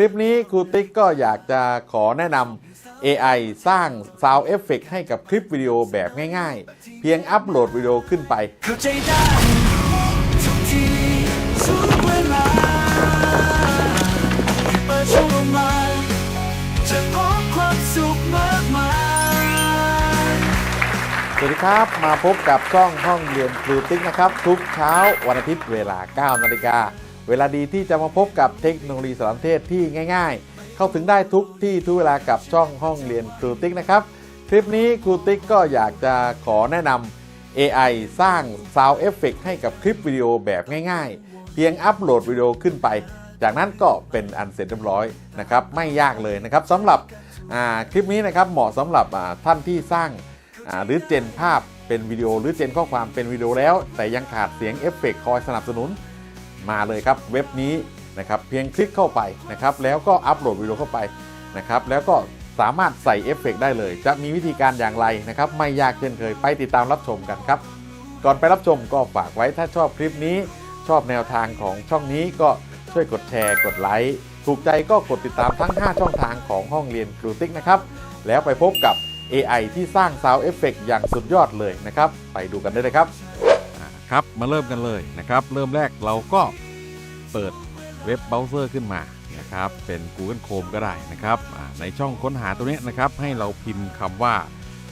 คลิปนี้ครูติ๊กก็อยากจะขอแนะนำ AI สร้าง Sound Effect ให้กับคลิปวิดีโอแบบง่ายๆ เพียงอัปโหลดวิดีโอขึ้นไปเข้าใจได้ทุกทีทุกเวลาเปิดช่องออกมาจะพบความสุขมากมายสวัสดีครับ มาพบกับช่องห้องเรียนครูติ๊กนะครับ ทุกเช้าวันอาทิตย์เวลา 9 นาฬิกา เวลาดีที่จะมาพบกับเทคโนโลยีสารเทศที่ง่าย ๆ เข้าถึงได้ทุกที่ทุกเวลากับช่องห้องเรียนครูติ๊กนะครับ คลิปนี้ครูติ๊กก็อยากจะขอแนะนำ AI สร้าง Sound Effect ให้กับคลิปวิดีโอแบบง่ายๆ เพียงอัปโหลดวิดีโอขึ้นไป จากนั้นก็เป็นอันเสร็จเรียบร้อยนะครับไม่ยากเลยนะครับสำหรับคลิปนี้นะครับเหมาะสำหรับท่านที่สร้างหรือเจนภาพเป็นวิดีโอหรือเจนข้อความเป็นวิดีโอแล้ว แต่ยังขาดเสียงเอฟเฟกต์คอยสนับสนุน มาเลยครับเว็บนี้นะครับเพียงคลิกเข้าไปนะครับแล้วก็อัปโหลดวิดีโอเข้าไปนะครับแล้วก็สามารถใส่เอฟเฟกต์ได้เลย จะมีวิธีการอย่างไรนะครับไม่ยากเช่นเคยไปติดตามรับชมกันครับก่อนไปรับชมก็ฝากไว้ถ้าชอบคลิปนี้ ชอบแนวทางของช่องนี้ก็ช่วยกดแชร์กดไลค์ถูกใจก็กดติดตามทั้ง 5 ช่องทางของห้องเรียนครูติ๊กนะครับแล้วไปพบกับ AI ที่สร้าง Sound Effect อย่างสุดยอดเลยนะครับ ไปดูกันได้เลยครับ ครับมาเริ่มกันเลยนะครับ เริ่มแรกเราก็เปิดเว็บเบราว์เซอร์ขึ้นมานะครับเป็น Google Chrome ก็ได้นะครับในช่องค้นหาตัวนี้นะครับให้เราพิมพ์คำว่า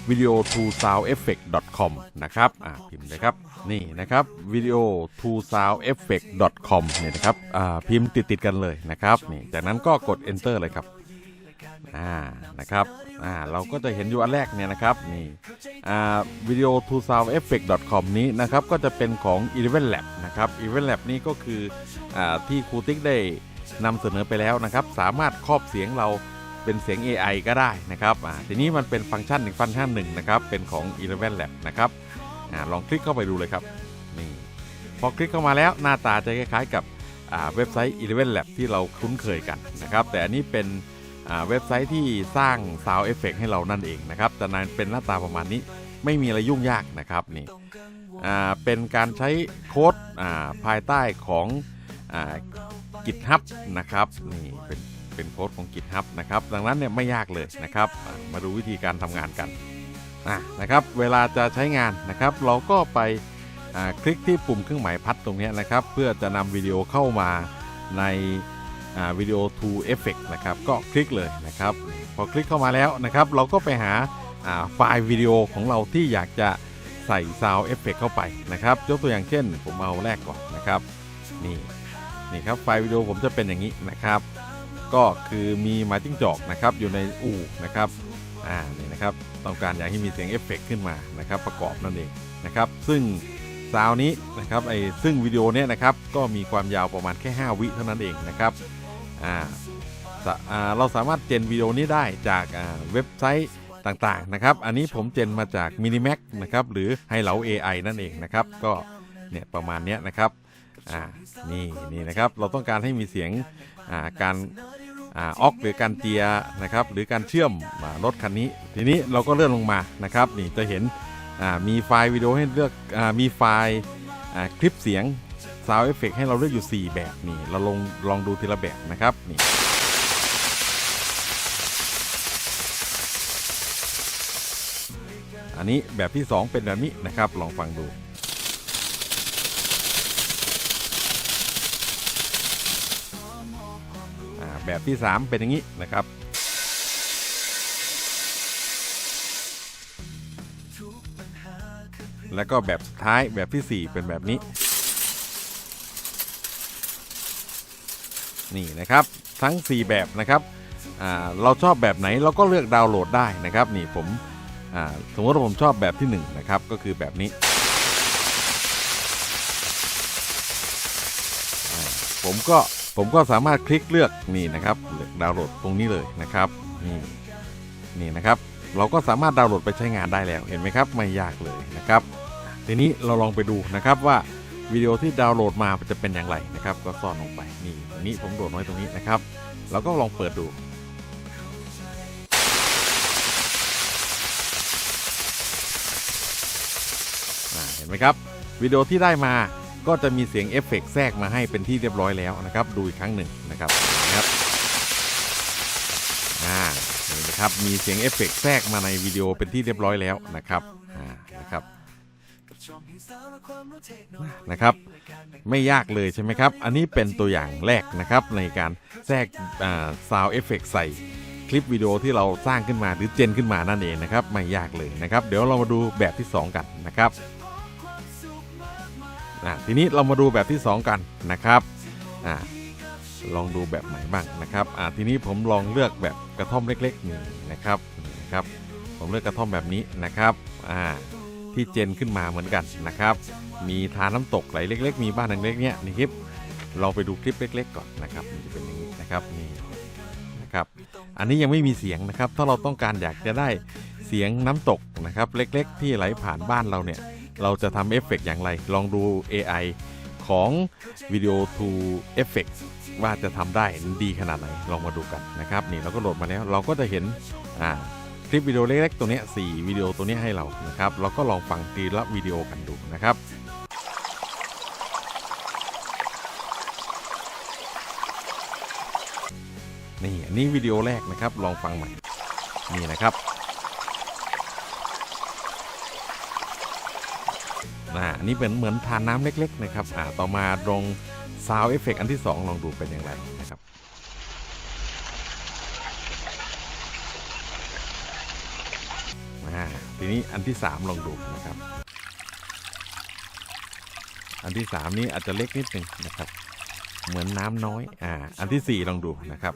video to sound effect com นะครับอ่าพิมพ์เลยครับนี่นะครับ video to sound effect com เนี่ยนะครับอ่าพิมพ์ติดติดๆกันเลยนะครับนี่จากนั้นก็กด enter เลยครับ อ่านะครับอ่าเราก็จะเห็นอยู่อันแรกเนี่ยนะครับนี่อ่า video to sound effect com นี้นะครับก็จะเป็นของ Eleven Lab นะครับ Eleven Lab นี่ก็คืออ่าที่ครูติ๊กได้นำเสนอไปแล้วนะครับ สามารถครอบเสียงเราเป็นเสียง AI ก็ได้นะครับอ่าทีนี้มันเป็นฟังก์ชันหนึ่งฟังก์ชันหนึ่งนะครับเป็นของ Eleven Lab นะครับอ่าลองคลิกเข้าไปดูเลยครับนี่พอคลิกเข้ามาแล้วหน้าตาจะคล้ายๆกับอ่าเว็บไซต์ Eleven Lab ที่เราคุ้นเคยกันนะครับแต่อันนี้เป็น เว็บไซต์ที่สร้าง Sound Effect ให้เรานั่นเองนะครับ แต่นานเป็นหน้าตาประมาณนี้ไม่มีอะไรยุ่งยากนะครับนี่อ่าเป็นการใช้โค้ดอ่าภายใต้ของอ่า GitHub นะครับนี่เป็นเป็นโค้ดของ GitHub นะครับ ดังนั้นเนี่ยไม่ยากเลยนะครับามาดูวิธีการทำงานกันะนะครับ เวลาจะใช้งานนะครับ เราก็ไปอ่าคลิกที่ปุ่มเครื่องหมายพัดตรงนี้นะครับ เพื่อจะนำวิดีโอเข้ามาใน วิดีโอ to effect นะครับก็คลิกเลยนะครับ พอคลิกเข้ามาแล้วนะครับ เราก็ไปหาไฟล์วิดีโอของเราที่อยากจะใส่ sound effect เข้าไปนะครับยกตัวอย่างเช่น ผมเอาแรกก่อนนะครับ นี่นี่ครับไฟล์วิดีโอผมจะเป็นอย่างนี้นะครับ ก็คือมีหมาจิ้งจอกนะครับอยู่ในอู่นะครับอ่านี่นะครับต้องการอยากให้มีเสียงเอฟเฟกต์ขึ้นมานะครับ ประกอบนั่นเองนะครับซึ่งซาวนี้นะครับไอ้ซึ่งวิดีโอเนี้ยนะครับก็มีความยาวประมาณแค่ 5 วิเท่านั้นเองนะครับ อ่าเราสามารถเจนวิดีโอนี้ได้จากเว็บไซต์ต่างๆนะครับ อันนี้ผมเจนมาจาก Minimax นะครับ หรือไฮเหลา AI นั่นเองนะครับ ก็เนี่ยประมาณนี้นะครับ อ่า นี่นี่นะครับ เราต้องการให้มีเสียง อ่า การ อ่า ออกหรือการเจียนะครับ หรือการเชื่อมรถคันนี้ ทีนี้เราก็เลื่อนลงมานะครับ นี่จะเห็น อ่า มีไฟล์วิดีโอให้เลือกอามีไฟล์ อ่า คลิปเสียง Sound Effect ให้เราเลือกอยู่ 4 แบบนี่เราลองลองดูทีละแบบนะครับนี่อันนี้แบบที่ 2 เป็นแบบนี้นะครับ ลองฟังดูอ่าแบบที่ 3 เป็นอย่างนี้นะครับ แล้วก็แบบสุดท้ายแบบที่ 4 เป็นแบบนี้ นี่นะครับทั้ง 4 แบบนะครับเราชอบแบบไหนเราก็เลือกดาวน์โหลดได้นะครับนี่ผมสมมติว่าผมชอบแบบที่1นะครับก็คือแบบนี้ ผมก็ผมก็สามารถคลิกเลือกนี่นะครับเลือกดาวน์โหลดตรงนี้เลยนะครับนี่นี่นะครับเราก็สามารถดาวน์โหลดไปใช้งานได้แล้วเห็นไหมครับไม่ยากเลยนะครับ ทีนี้เราลองไปดูนะครับว่า วิดีโอที่ดาวน์โหลดมาจะเป็นอย่างไรนะครับ ก็ซ่อนลงไปนี่ตรงนี้ผมโหลดไว้ตรงนี้นะครับเราก็ลองเปิดดูเห็นไหมครับวิดีโอที่ได้มาก็จะมีเสียงเอฟเฟกต์แทรกมาให้เป็นที่เรียบร้อยแล้วนะครับ ดูอีกครั้งหนึ่งนะครับนะครับนะครับมีเสียงเอฟเฟกต์แทรกมาในวิดีโอเป็นที่เรียบร้อยแล้วนะครับ นะครับ ไม่ยากเลยใช่ไหมครับ อันนี้เป็นตัวอย่างแรกนะครับ ในการแทรกซาวเอฟเฟกใส่คลิปวิดีโอที่เราสร้างขึ้นมาหรือเจนขึ้นมานั่นเองนะครับ ไม่ยากเลยนะครับ เดี๋ยวเรามาดูแบบที่ 2 กันนะครับอะทีนี้เรามาดูแบบที่ 2 กันนะครับอะลองดูแบบไหนบ้างนะครับอะทีนี้ผมลองเลือกแบบกระท่อมเล็กๆนี่นะครับนี่นะครับ ผมเลือกกระท่อมแบบนี้นะครับอ่า ที่เจนขึ้นมาเหมือนกันนะครับ มีทานน้ำตกไหลเล็ก ๆ มีบ้านเล็กเนี่ยนี่คลิปลองไปดูคลิปเล็ก ๆ ก่อนนะครับมันจะเป็นอย่างนี้นะครับนี่นะครับอันนี้ยังไม่มีเสียงนะครับ ถ้าเราต้องการอยากจะได้เสียงน้ำตกนะครับเล็กๆ ที่ไหลผ่านบ้านเราเนี่ยเราจะทำเอฟเฟกต์อย่างไร ลองดู AI ของวิดีโอ to Effect ว่าจะทำได้ดีขนาดไหน ลองมาดูกันนะครับ นี่เราก็โหลดมาแล้ว เราก็จะเห็นอ่า คลิปวิดีโอเล็กๆตัวนี้สี่วิดีโอตัวนี้ให้เรานะครับเราก็ลองฟังทีละวิดีโอกันดูนะครับนี่อันนี้วิดีโอแรกนะครับลองฟังใหม่นี่นะครับอ่าอันนี้เป็นเหมือนทานน้ำเล็ก ๆ นะครับอ่าต่อมาลงซาวเอฟเฟกอันที่ 2 ลองดูเป็นอย่างไรนะครับ ทีนี้อันที่ 3 ลองดูนะครับ อันที่ 3 นี้อาจจะเล็กนิดหนึ่งนะครับ เหมือนน้ำน้อยอ่าอันทีสี่ 4 ลองดูนะครับ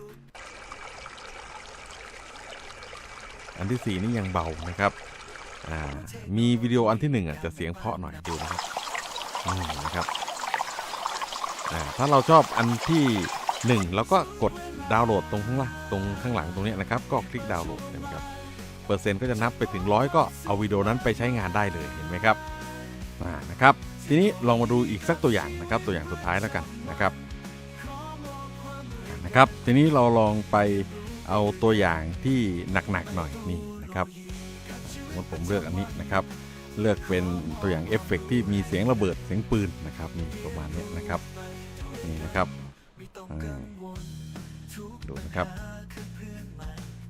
อันที่ 4 นี่ยังเบานะครับอ่ามีวิดีโออันที่1อะจะเสียงเพาะหน่อยดูนะครับนี่นะครับอ่าถ้าเราชอบอันที่1เราก็กดดาวน์โหลดตรงข้างล่างตรงข้างหลังตรงนี้นะครับ ก็คลิกดาวน์โหลดนะครับ เปอร์เซ็นต์ก็จะนับไปถึงร้อยก็เอาวิดีโอนั้นไปใช้งานได้เลยเห็นไหมครับนะครับ ทีนี้ลองมาดูอีกสักตัวอย่างนะครับ ตัวอย่างสุดท้ายแล้วกันนะครับนะครับ ทีนี้เราลองไปเอาตัวอย่างที่หนักๆหน่อยนี่นะครับสมมติผมเลือกอันนี้นะครับ เลือกเป็นตัวอย่างเอฟเฟกต์ที่มีเสียงระเบิดเสียงปืนนะครับนี่ประมาณนี้นะครับนี่นะครับดูนะครับ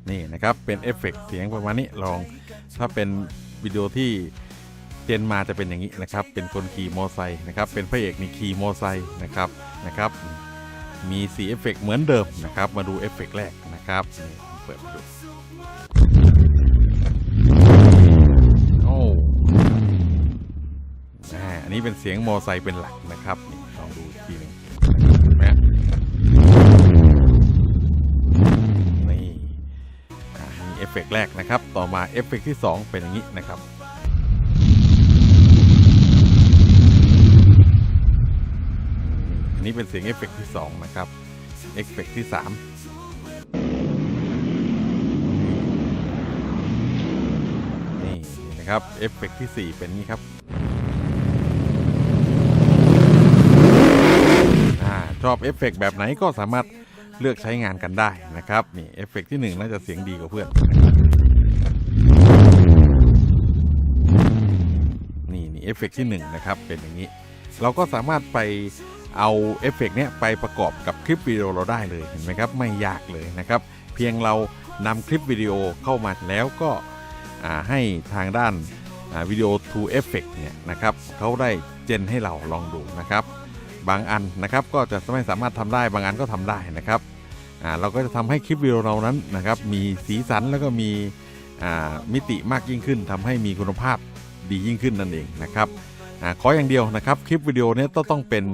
นี่นะครับ เป็นเอฟเฟกต์เสียงประมาณนี้ลอง ถ้าเป็นวิดีโอที่เจนมาจะเป็นอย่างนี้นะครับ เป็นคนขี่มอไซค์นะครับ เป็นพระเอกนี่ขี่มอไซค์นะครับนะครับมีสีเอฟเฟกต์เหมือนเดิมนะครับ มาดูเอฟเฟกต์แรกนะครับเปิดมาดูโอ้อ่าอันนี้เป็นเสียงมอไซค์เป็นหลักนะครับ ฟเฟกต์แรกนะครับ ต่อมาเอฟเฟกต์ที่ 2 เป็นอย่างนี้นะครับอันนี้เป็นเสียงเอฟเฟกต์ที่ 2 นะครับเอฟเฟกต์ที่3นี่นะครับเอฟเฟกต์ที่ 4 เป็นนี้ครับอชอบเอฟเฟกต์แบบไหนก็สามารถ เลือกใช้งานกันได้นะครับนี่เอฟเฟกต์ที่ 1 น่าจะเสียงดีกว่าเพื่อน นี่นี่เอฟเฟกต์ที่1นะครับเป็นอย่างนี้ เราก็สามารถไปเอาเอฟเฟกต์เนี้ยไปประกอบกับคลิปวิดีโอเราได้เลยเห็นไหมครับไม่ยากเลยนะครับ เพียงเรานำคลิปวิดีโอเข้ามาแล้วก็ให้ทางด้านวิดีโอ to effect เนี่ยนะครับเขาได้เจนให้เราลองดูนะครับ บางอันนะครับ ก็จะไม่สามารถทำได้บางอันก็ทำได้นะครับเราก็จะทำให้คลิปวิดีโอเรานั้นนะครับ มีสีสันแล้วก็มีมิติมากยิ่งขึ้นทำให้มีคุณภาพดียิ่งขึ้นนั่นเองนะครับอขออย่างเดียวนะครับ คลิปวิดีโอนี้ต้องเป็น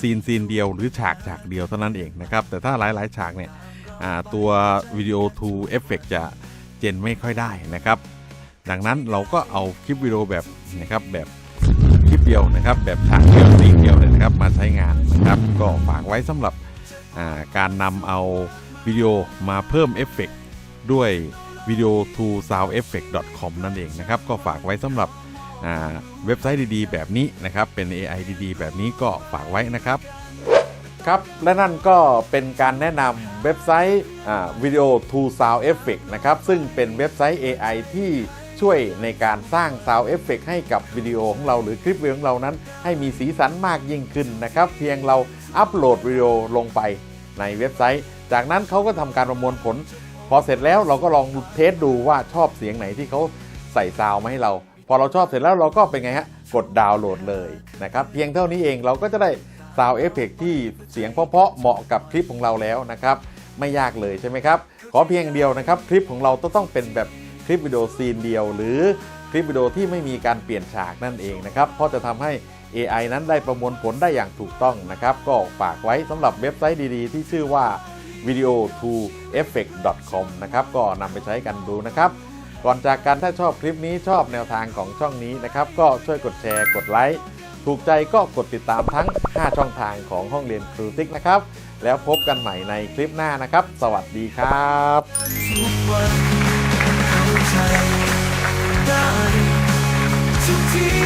ซีนซีนเดียวหรือฉากฉากเดียวเท่านั้นเองนะครับ แต่ถ้าหลาย ๆ ฉากเนี่ยตัววิดีโอ to effect จะเจนไม่ค่อยได้นะครับ ดังนั้นเราก็เอาคลิปวิดีโอแบบนะครับแบบคลิปเดียวนะครับ แบบฉากเดียวซีนเดียวเลย นะครับมาใช้งานนะครับก็ฝากไว้สำหรับาการนำเอาวิดีโอมาเพิ่มเอฟเฟกด้วยวิดีโอ to sound effect com นั่นเองนะครับ ก็ฝากไว้สำหรับเว็บไซต์ดีๆ แบบนี้นะครับ เป็น AI ดีๆ แบบนี้ก็ฝากไว้นะครับ ครับ และนั่นก็เป็นการแนะนำเว็บไซต์วิดีโอ to Sound Effect นะครับ ซึ่งเป็นเว็บไซต์ AI ที่ ช่วยในการสร้าง Sound Effect ให้กับวิดีโอของเราหรือคลิปวิดีโอของเรานั้น ให้มีสีสันมากยิ่งขึ้นนะครับ เพียงเราอัปโหลดวิดีโอลงไปในเว็บไซต์ จากนั้นเขาก็ทำการประมวลผล พอเสร็จแล้วเราก็ลองเทสดูว่าชอบเสียงไหนที่เขาใส่ซาวมาให้เรา พอเราชอบเสร็จแล้วเราก็เป็นไงฮะกดดาวน์โหลดเลยนะครับเพียงเท่านี้เองเราก็จะได้ซาวเอฟเฟกที่เสียงเพาะๆเหมาะกับคลิปของเราแล้วนะครับ ไม่ยากเลยใช่ไหมครับ ขอเพียงเดียวนะครับ คลิปของเราต้องเป็นแบบ ลิปวิดีโอซีนเดียว หรือคลิปวิดีโอที่ไม่มีการเปลี่ยนฉากนั่นเองนะครับ เพราะจะทำให้ AI นั้นได้ประมวลผลได้อย่างถูกต้องนะครับ ก็ฝากไว้สำหรับเว็บไซต์ดีๆ ที่ชื่อว่า video to effect com นะครับ ก็นำไปใช้กันดูนะครับก่อนจากกันถ้าชอบคลิปนี้ชอบแนวทางของช่องนี้นะครับ ก็ช่วยกดแชร์กดไลค์ถูกใจก็กดติดตามทั้ง 5 ช่องทางของห้องเรียนครูติ๊กนะครับ แล้วพบกันใหม่ในคลิปหน้านะครับ สวัสดีครับ ใจได้ทุกที่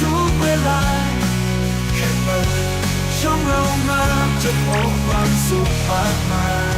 ทุกเวลาแค่เปิดช่องเรามาจะพบความสุขมากมาย